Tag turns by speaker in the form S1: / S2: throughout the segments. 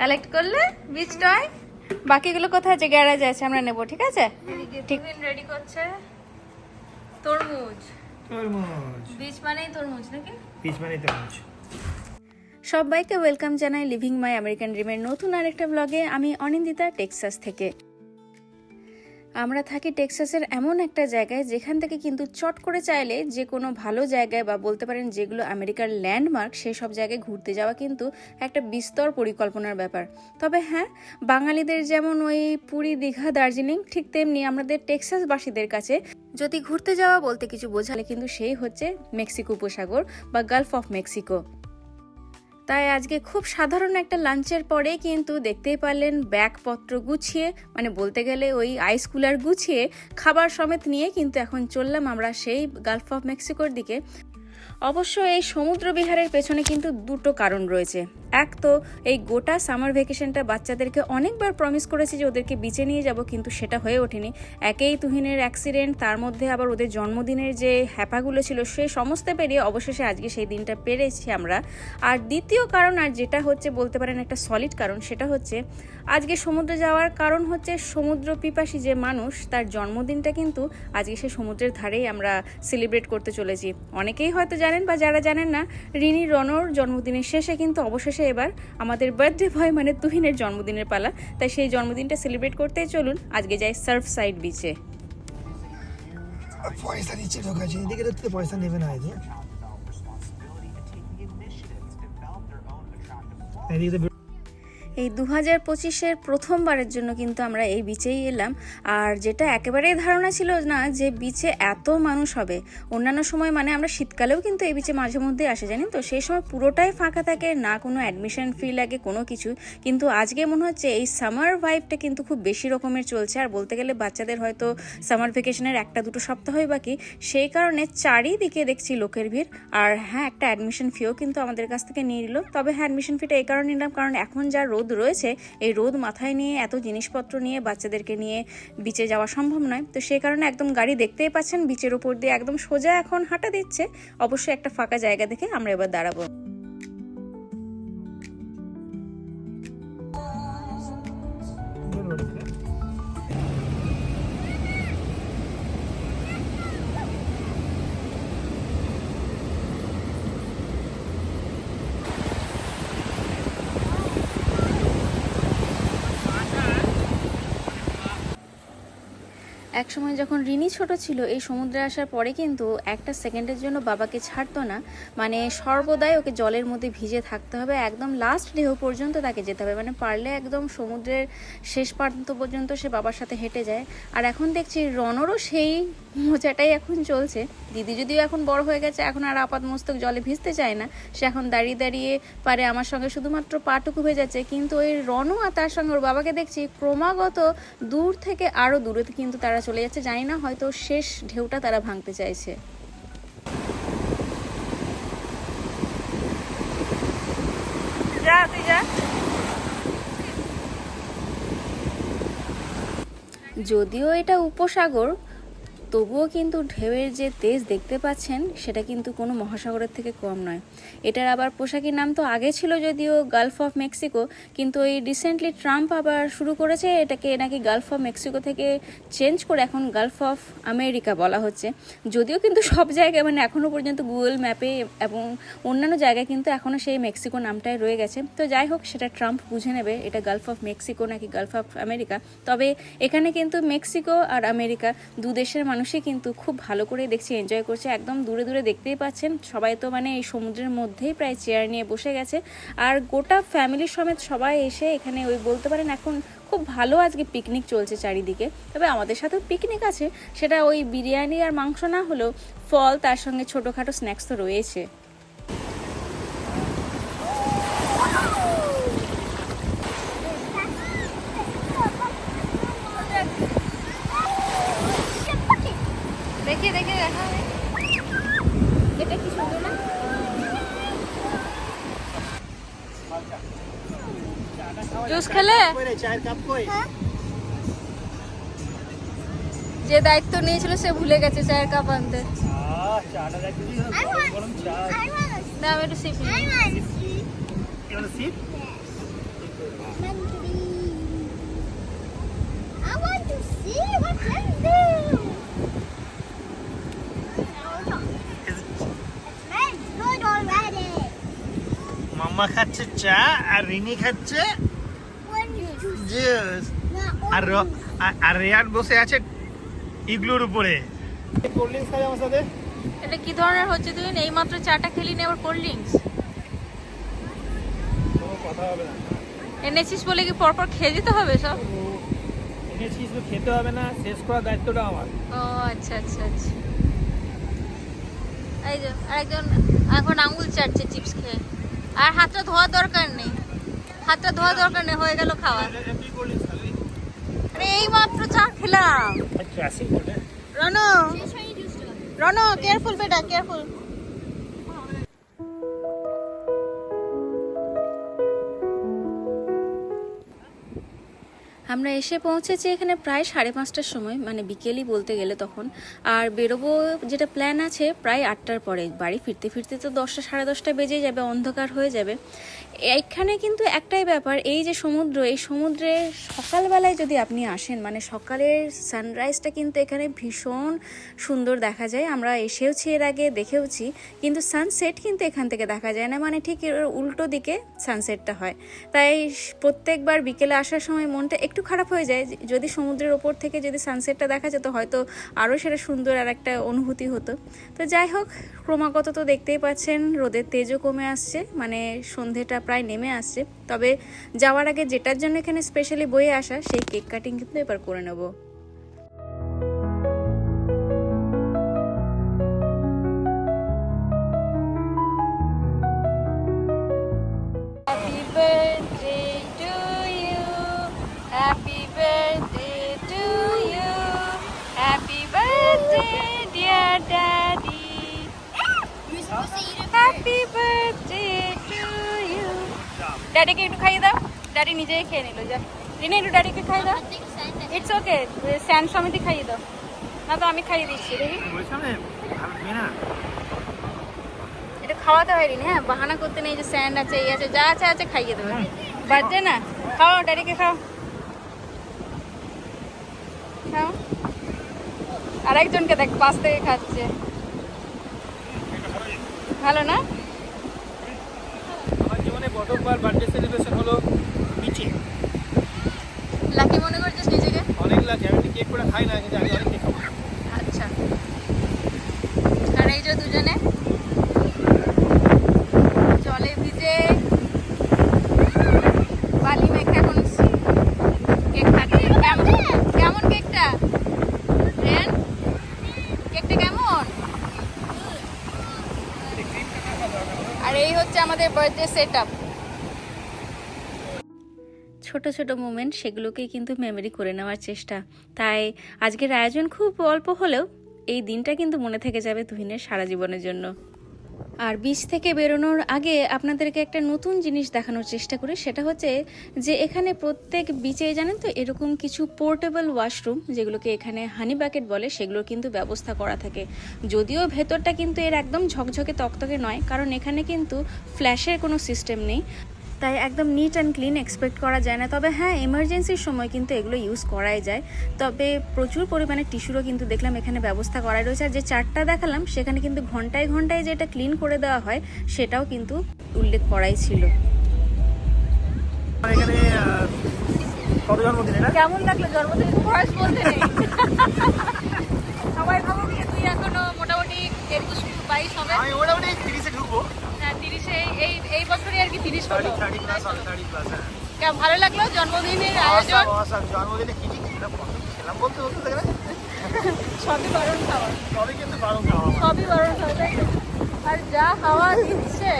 S1: Collect করলে বীজ toy. বাকিগুলো কোথায় আছে গ্যারাজে আছে আমরা নেব ঠিক আছে? ঠিক। রেডি করছে তরমুজ।
S2: তরমুজ।
S1: বীজ মানেই তরমুজ নাকি?
S2: বীজ মানে তরমুজ।
S1: সবাইকে ওয়েলকাম জানাই লিভিং মাই আমেরিকান ড্রিমের নতুন আরেকটা ব্লগে আমি অনিন্দিতা টেক্সাস থেকে। আমরা থাকি টেক্সাসের এমন একটা জায়গায় যেখান থেকে কিন্তু চট করে চাইলে যে কোনো ভালো জায়গায় বা বলতে পারেন যেগুলো আমেরিকার ল্যান্ডমার্ক সেই সব জায়গায় ঘুরতে যাওয়া কিন্তু একটা বিস্তর পরিকল্পনার ব্যাপার। তবে হ্যাঁ বাঙালিদের যেমন ওই পুরী, দীঘা, দার্জিলিং, ঠিক তেমনি আমাদের টেক্সাসবাসীদের কাছে যদি ঘুরতে যাওয়া বলতে কিছু বোঝালে কিন্তু সেই হচ্ছে মেক্সিকো উপসাগর বা গালফ অফ মেক্সিকো। তাই আজকে খুব সাধারণ একটা লাঞ্চের পরে কিন্তু দেখতেই পারলেন ব্যাগপত্র গুছিয়ে মানে বলতে গেলে ওই আইস কুলার গুছিয়ে খাবার সমেত নিয়ে কিন্তু এখন চললাম আমরা সেই গালফ অফ মেক্সিকোর দিকে। অবশ্য এই সমুদ্র বিহারের পেছনে কিন্তু দুটো কারণ রয়েছে। এক তো এই গোটা সামার ভ্যাকেশনটা বাচ্চাদেরকে অনেকবার প্রমিস করেছি যে ওদেরকে বিচে নিয়ে যাব, কিন্তু সেটা হয়ে ওঠেনি। একেই তুহিনের অ্যাক্সিডেন্ট তার মধ্যে আবার ওদের জন্মদিনের যে হ্যাপাগুলো ছিল, সে সমস্ত পেরিয়ে অবশেষে আজকে সেই দিনটা পেরেছি আমরা। আর দ্বিতীয় কারণ, আর যেটা হচ্ছে বলতে পারেন একটা সলিড কারণ, সেটা হচ্ছে আজকে সমুদ্রে যাওয়ার কারণ হচ্ছে সমুদ্র পিপাসী যে মানুষ, তার জন্মদিনটা কিন্তু আজকে সে সমুদ্রের ধারেই আমরা সেলিব্রেট করতে চলেছি। অনেকেই হয়তো জানেন বা যারা জানেন না, রিনি রনর জন্মদিনের শেষে কিন্তু অবশেষে এবার আমাদের বার্থডে ভয় মানে তুহিনের জন্মদিনের পালা। তাই সেই জন্মদিনটা সেলিব্রেট করতে চলুন, আজকে যাই সার্ফ সাইড বিচে
S2: পয়সা ঢোকাচ্ছে, এদিকে তো পয়সা নেবে না এদিকে।
S1: এই দু হাজার পঁচিশের প্রথমবারের জন্য কিন্তু আমরা এই বিচেই এলাম। আর যেটা একেবারেই ধারণা ছিল না যে বিচে এত মানুষ হবে। অন্যান্য সময় মানে আমরা শীতকালেও কিন্তু এই বিচে মাঝে মধ্যে আসে জানেন তো? সেই সময় পুরোটাই ফাঁকা থাকে, না কোনো অ্যাডমিশন ফি লাগে, কোনো কিছু। কিন্তু আজকে মনে হচ্ছে এই সামার ভাইবটা কিন্তু খুব বেশি রকমের চলছে। আর বলতে গেলে বাচ্চাদের হয়তো সামার ভেকেশনের একটা দুটো সপ্তাহই বাকি। সেই কারণে চারিদিকে দেখছি লোকের ভিড়। আর হ্যাঁ একটা অ্যাডমিশন ফিও কিন্তু আমাদের কাছ থেকে নিয়ে নিল। তবে হ্যাঁ অ্যাডমিশন ফিটা এই কারণে নিলাম। কারণ এখন যা রোদ রয়েছে, এই রোদ মাথায় নিয়ে, এত জিনিসপত্র নিয়ে, বাচ্চাদেরকে নিয়ে বিচে যাওয়া সম্ভব নয়। তো সেই কারণে একদম গাড়ি দেখতেই পাচ্ছেন বিচের উপর দিয়ে একদম সোজা এখন হাঁটা দিচ্ছে। অবশ্যই একটা ফাঁকা জায়গা দেখে আমরা এবার দাঁড়াবো। এক সময় যখন রিনি ছোট ছিল, এই সমুদ্রে আসার পরে কিন্তু একটা সেকেন্ডের জন্য বাবাকে ছাড়তো না। মানে সর্বদাই ওকে জলের মধ্যে ভিজে থাকতে হবে। একদম লাস্ট ঢেউ পর্যন্ত তাকে যেতে হবে। মানে পারলে একদম সমুদ্রের শেষ প্রান্ত পর্যন্ত সে বাবার সাথে হেঁটে যায়। আর এখন দেখছি রনরও সেই মজাটাই এখন চলছে। দিদি যদিও এখন বড় হয়ে গেছে, এখন আর আপাত মস্তক জলে ভিজতে চায় না। সে এখন দাঁড়িয়ে দাঁড়িয়ে পারে আমার সঙ্গে শুধুমাত্র পাটুকু হয়ে যাচ্ছে। কিন্তু ওই রনও আর তার সঙ্গে ওর বাবাকে দেখছি ক্রমাগত দূর থেকে আরও দূরে কিন্তু তারা চলে যাচ্ছে জানি না হয়তো শেষ ঢেউটা তারা ভাঙতে চাইছে। যা তুই যা। যদিও এটা উপসাগর তবুও কিন্তু ঢেউয়ের যে তেজ দেখতে পাচ্ছেন, সেটা কিন্তু কোনো মহাসাগরের থেকে কম নয়। এটার আবার পোশাকের নাম তো আগে ছিল যদিও গালফ অফ মেক্সিকো কিন্তু এই রিসেন্টলি ট্রাম্প আবার শুরু করেছে, এটাকে নাকি গালফ অফ মেক্সিকো থেকে চেঞ্জ করে এখন গালফ অফ আমেরিকা বলা হচ্ছে। যদিও কিন্তু সব জায়গায় মানে এখনও পর্যন্ত গুগল ম্যাপে এবং অন্যান্য জায়গায় কিন্তু এখনও সেই মেক্সিকো নামটাই রয়ে গেছে। তো যাই হোক, সেটা ট্রাম্প বুঝে নেবে, এটা গালফ অফ মেক্সিকো নাকি গালফ অফ আমেরিকা তবে এখানে কিন্তু মেক্সিকো আর আমেরিকা দু দেশের মানুষই কিন্তু খুব ভালো করে দেখছি এনজয় করছে। একদম দূরে দূরে দেখতেই পাচ্ছেন। সবাই তো মানে এই সমুদ্রের মধ্যেই প্রায় চেয়ার নিয়ে বসে গেছে। আর গোটা ফ্যামিলির সমেত সবাই এসে এখানে ওই বলতে পারেন এখন খুব ভালো আজকে পিকনিক চলছে চারিদিকে। তবে আমাদের সাথেও পিকনিক আছে। সেটা ওই বিরিয়ানি আর মাংস না হলেও ফল, তার সঙ্গে ছোটোখাটো স্ন্যাক্স তো রয়েছে। দেখে দেখে দেখা এটা কি সুন্দর না? জুস খেলে?
S2: চায়ের কাপ
S1: যে দায়িত্ব নিয়েছিল সে ভুলে গেছে চায়ের কাপ আনতে। না আমি একটু sip.
S3: I want to see what's in there.
S2: Mamma খাচ্ছে চা আর রিনি খাচ্ছে জুস। আর. আর- রেয়ান বসে আছে ইগলুর উপরে। কোল্ড ড্রিঙ্কস খাবে আমার সাথে
S1: এটা কি ধরনের হচ্ছে তুই? এইমাত্র চাটা খেলি নি আবার কোল্ড ড্রিঙ্কস
S2: কথা হবে
S1: এনেছিস বলে কি পরপর খেয়ে দিতে হবে সব?
S2: এনেছিস তো খেতে হবে না শেষ করার দায়িত্বটা আমার
S1: ও আচ্ছা আচ্ছা আচ্ছা। এই যে, আরেকজন এখন আঙুল চাটছে, চিপস খেয়ে। আর হাতটা ধোয়া দরকার নেই। হাতটা ধোয়া দরকার নেই হয়ে গেল খাওয়া। আরে এই মাত্র চা খেলাম।
S2: আচ্ছা আসি
S1: রনো. রনো কেয়ারফুল বেটা কেয়ারফুল আমরা এসে পৌঁছেছি এখানে প্রায় সাড়ে পাঁচটার সময় মানে বিকেলই বলতে গেলে তখন। আর বেরোবো, যেটা প্ল্যান আছে, প্রায় আটটার পরে। বাড়ি ফিরতে ফিরতে তো দশটা, সাড়ে দশটা বেজেই যাবে, অন্ধকার হয়ে যাবে। এখানে কিন্তু একটাই ব্যাপার, এই যে সমুদ্র, এই সমুদ্রে সকালবেলায় যদি আপনি আসেন মানে সকালের সানরাইজটা কিন্তু এখানে ভীষণ সুন্দর দেখা যায়। আমরা এসেওছি এর আগে, দেখেওছি, কিন্তু সানসেট কিন্তু এখান থেকে দেখা যায় না। মানে ঠিক উল্টো দিকে সানসেটটা হয়। তাই প্রত্যেকবার বিকেলে আসার সময় মনটা একটু খারাপ হয়ে যায়। যদি সমুদ্রের ওপর থেকে যদি সানসেটটা দেখা যেত, হয়তো আরও সেটা সুন্দর আর একটা অনুভূতি হতো। তো যাই হোক, ক্রমাগত তো দেখতেই পাচ্ছেন, রোদের তেজও কমে আসছে। মানে সন্ধেটা প্রায় নেমে আসছে। তবে যাওয়ার আগে যেটার জন্য এখানে স্পেশালি বয়ে আসা, সেই কেক কাটিং কিন্তু এবার করে নেব। ড্যাডি নিজেই খেয়ে নিল যা। রিনা একটু ড্যাডিকে খাইয়ে দাও. ইটস ওকে স্যান্ড সমিতি খাইয়ে দাও। না তো আমি খাইয়ে দিচ্ছি দেখি। এটা খাওয়াতে হয় রিনি হ্যাঁ বাহানা করতে নেই যে স্যান্ড আছে এই আছে যা আছে আছে খাইয়ে দেবে। বাজছে না। খাও ড্যাডিকে খাও। খাও। আরেকজনকে দেখ পাশ থেকে খাচ্ছে। ভালো না?
S2: প্রথমবার বার্থডে সেলিব্রেশন হলো মিঠে।
S1: লাকি মনে করছিস নিজেকে?
S2: অনেক লাগে আমি কেক করে খাই না কিন্তু আমি অনেক কেক খাব।
S1: আচ্ছা। আর এই যে দুজনে? জলে ভিজে বালি মেখে এখন কেক খাচ্ছে। কেমন? কেমন কেকটা রেন কেকটা কেমন? আর এই হচ্ছে আমাদের বার্থডে সেট আপ ছোট ছোট মোমেন্ট সেগুলোকেই কিন্তু মেমরি করে নেওয়ার চেষ্টা। তাই আজকের আয়োজন খুব অল্প হলেও এই দিনটা কিন্তু মনে থেকে যাবে তুহিনের সারা জীবনের জন্য। আর বিচ থেকে বেরোনোর আগে আপনাদেরকে একটা নতুন জিনিস দেখানোর চেষ্টা করি, সেটা হচ্ছে যে এখানে প্রত্যেক বিচে জানেন তো, এরকম কিছু পোর্টেবল ওয়াশরুম যেগুলোকে এখানে হানি বাকেট বলে, সেগুলোর কিন্তু ব্যবস্থা করা থাকে। যদিও ভেতরটা কিন্তু এর একদম ঝকঝকে, তকতকে নয়, কারণ এখানে কিন্তু ফ্ল্যাশের কোনো সিস্টেম নেই। তাই একদম নিট অ্যান্ড ক্লিন এক্সপেক্ট করা যায় না। তবে হ্যাঁ এমার্জেন্সির সময় কিন্তু এগুলো ইউজ করাই যায়। তবে প্রচুর পরিমাণে টিস্যুরও কিন্তু দেখলাম এখানে ব্যবস্থা করা রয়েছে। আর যে চারটা দেখালাম সেখানে কিন্তু ঘন্টায় ঘন্টায় যেটা ক্লিন করে দেওয়া হয় সেটাও কিন্তু উল্লেখ করাই ছিল। কেমন লাগল? জন্মদিন বয়স বলতে নেই। সবাই ভাবো তুই এখনও মোটামুটি একুশ বাইশ হবে?
S2: আমি মোটামুটি তিরিশে ঢুকবো।
S1: তিরিশে এই এই বছরই আর কি তিরিশ হলো।
S2: হ্যাঁ।
S1: ভালো লাগল? জন্মদিনের আয়োজন.
S2: জন্মদিনে কি কি খেলাম? কত কি খেলাম বলতে বলতে দেখলে?
S1: সবই বারণ খাওয়া।
S2: সবই কিন্তু বারণ খাওয়া
S1: সবই বারণ খাওয়া তাই আর যা হাওয়া দিচ্ছে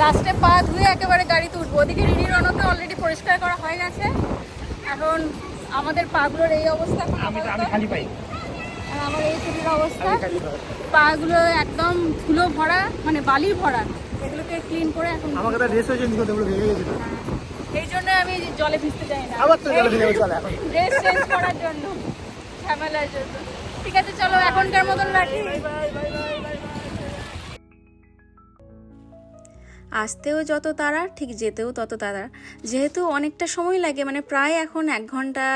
S1: লাস্টে পা ধুয়ে একেবারে গাড়িতে উঠবো। ওদিকে রিনি রনকে অলরেডি পরিষ্কার করা হয়ে গেছে। এখন আমাদের পাগুলোর এই অবস্থা। এখন
S2: আমি আমি খালি পাই।
S1: আর আমার এই অবস্থা পাগুলো একদম ধুলো ভরা মানে বালি ভরা। এগুলোকে ক্লিন করে এখন
S2: আমাকে তো?
S1: এই জন্য আমি জলে ভিজতে যাই না।
S2: আবার তো জলে ভিজে চলে এখন।
S1: ড্রেস চেঞ্জ করার জন্য ঝামেলার জন্য। ঠিক আছে চলো এখনকার মতন রাখি। আসতেও যত তারা ঠিক যেতেও তত তারা যেহেতু অনেকটা সময় লাগে মানে প্রায় এখন এক ঘণ্টা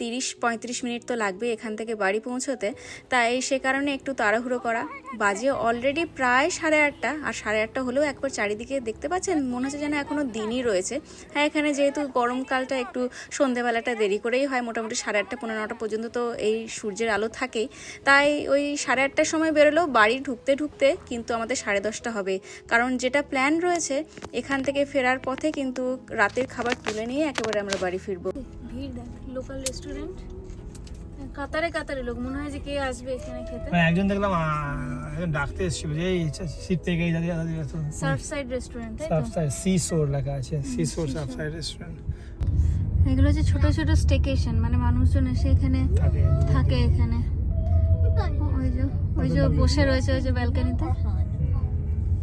S1: তিরিশ পঁয়ত্রিশ মিনিট তো লাগবে এখান থেকে বাড়ি পৌঁছোতে। তাই সে কারণে একটু তাড়াহুড়ো করা। বাজে অলরেডি প্রায় সাড়ে আটটা। আর সাড়ে আটটা হলেও একবার চারিদিকে দেখতে পাচ্ছেন, মনে হচ্ছে যেন এখনও দিনই রয়েছে। হ্যাঁ এখানে যেহেতু গরমকালটা একটু সন্ধেবেলাটা দেরি করেই হয়, মোটামুটি সাড়ে আটটা, পনেরো নটা পর্যন্ত তো এই সূর্যের আলো থাকেই। তাই ওই সাড়ে আটটার সময় বেরোলেও বাড়ি ঢুকতে ঢুকতে কিন্তু আমাদের সাড়ে দশটা হবে। কারণ যেটা প্ল্যান রয়েছে, এখান থেকে ফেরার পথে কিন্তু রাতের খাবার তুলে নিয়ে একেবারে আমরা বাড়ি ফিরবো। ভিড় দেখ লোকাল রেস্টুরেন্ট কাতারে কাতারে লোক মনে হয় যে কে আসবে এখানে খেতে।
S2: মানে একজন দেখলাম একজন ডাকতে এসেছিল যে সিট থেকে এই দাঁড়িয়ে দাঁড়িয়ে
S1: সার্ফ সাইড রেস্টুরেন্ট তাই
S2: সার্ফ সাইড সি সোর লেখা আছে sea shore surf side restaurant
S1: এগুলো হচ্ছে ছোট ছোট স্টেকেশন মানে মানুষজন এসে এখানে
S2: থাকে।
S1: এখানে। ওই যে ওই যে বসে রয়েছে ওই যে ব্যালকানিতে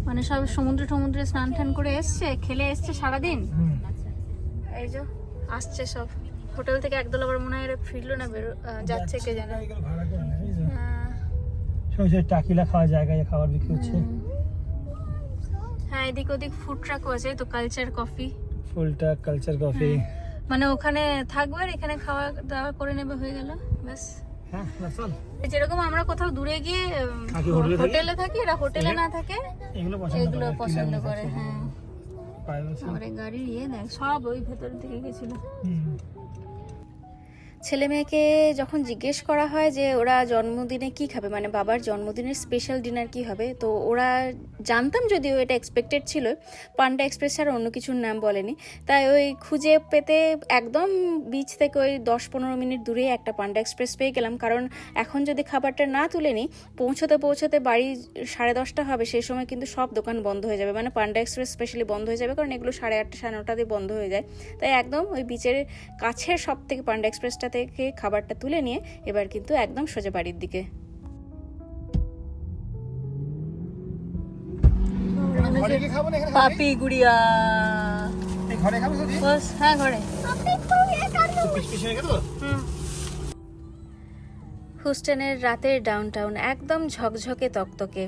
S1: মানে সব সমুদ্র সমুদ্রে স্নান টান করে এসছে খেলে এসছে সারাদিন। এই যে আসছে সব। হোটেল থেকে একদল আবার মনে হয় ফিরলো না বেরো যাচ্ছে কে জানে।
S2: বুঝছ? সব টাকিলা খাওয়ার জায়গায় খাবার বিক্রি হচ্ছে।
S1: হ্যাঁ এদিক ওদিক ফুড ট্রাকও আছে তো কালচার কফি
S2: ফুলটা কালচার কফি
S1: মানে ওখানে থাকবে আর এখানে খাওয়া দাওয়া করে নেবে হয়ে গেল ব্যাস।
S2: হ্যাঁ।
S1: যেরকম আমরা কোথাও দূরে গিয়ে
S2: হোটেলে থাকি।
S1: এরা হোটেলে না থাকে
S2: এগুলো পছন্দ করে
S1: হ্যাঁ। গাড়ির ইয়ে দেখ সব ওই ভেতর দিকে গেছিল। ছেলে মেয়েকে যখন জিজ্ঞেস করা হয় যে ওরা জন্মদিনে কি খাবে? মানে বাবার জন্মদিনের স্পেশাল ডিনার কি হবে? তো ওরা জানতাম যদিও এটা এক্সপেক্টেড ছিল, পান্ডা এক্সপ্রেস ছাড়া অন্য কিছুর নাম বলেনি। তাই ওই খুঁজে পেতে একদম বিচ থেকে ওই দশ পনেরো মিনিট দূরে একটা পান্ডা এক্সপ্রেস পেয়ে গেলাম। কারণ এখন যদি খাবারটা না তুলে নিই, পৌঁছতে পৌঁছতে বাড়ি সাড়ে দশটা হবে, সেই সময় কিন্তু সব দোকান বন্ধ হয়ে যাবে। মানে পান্ডা এক্সপ্রেস স্পেশালি বন্ধ হয়ে যাবে, কারণ এগুলো সাড়ে আটটা, সাড়ে নটাতে বন্ধ হয়ে যায়। তাই একদম ওই বিচের কাছের সব থেকে পান্ডা এক্সপ্রেসটা থেকে খাবারটা তুলে নিয়ে এবার কিন্তু একদম সোজা বাড়ির দিকে। পাপি গুড়িয়া।
S2: ঘরে খাব
S1: হ্যাঁ ঘরে। হুস্টনের রাতের ডাউনটাউন একদম ঝকঝকে তকতকে।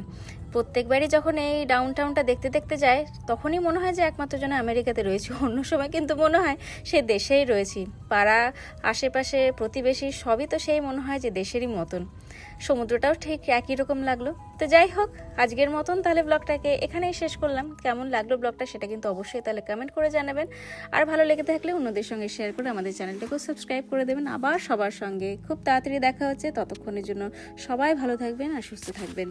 S1: প্রত্যেকবারই যখন এই ডাউন টাউনটা দেখতে দেখতে যায়, তখনই মনে হয় যে একমাত্র যেন আমেরিকাতে রয়েছে। অন্য সময় কিন্তু মনে হয় সে দেশেই রয়েছি। পাড়া, আশেপাশে প্রতিবেশী সবই তো সেই মনে হয় যে দেশেরই মতন। সমুদ্রটাও ঠিক একই রকম লাগল। তো যাই হোক, আজকের মতন তাহলে ব্লগটাকে এখানেই শেষ করলাম। কেমন লাগল ব্লগটা সেটা কিন্তু অবশ্যই তাহলে কমেন্ট করে জানাবেন। আর ভালো লেগে থাকলে অন্যদের সঙ্গে শেয়ার করে আমাদের চ্যানেলটাকেও সাবস্ক্রাইব করে দেবেন। আবার সবার সঙ্গে খুব তাড়াতাড়ি দেখা হচ্ছে। ততক্ষণের জন্য সবাই ভালো থাকবেন আর সুস্থ থাকবেন।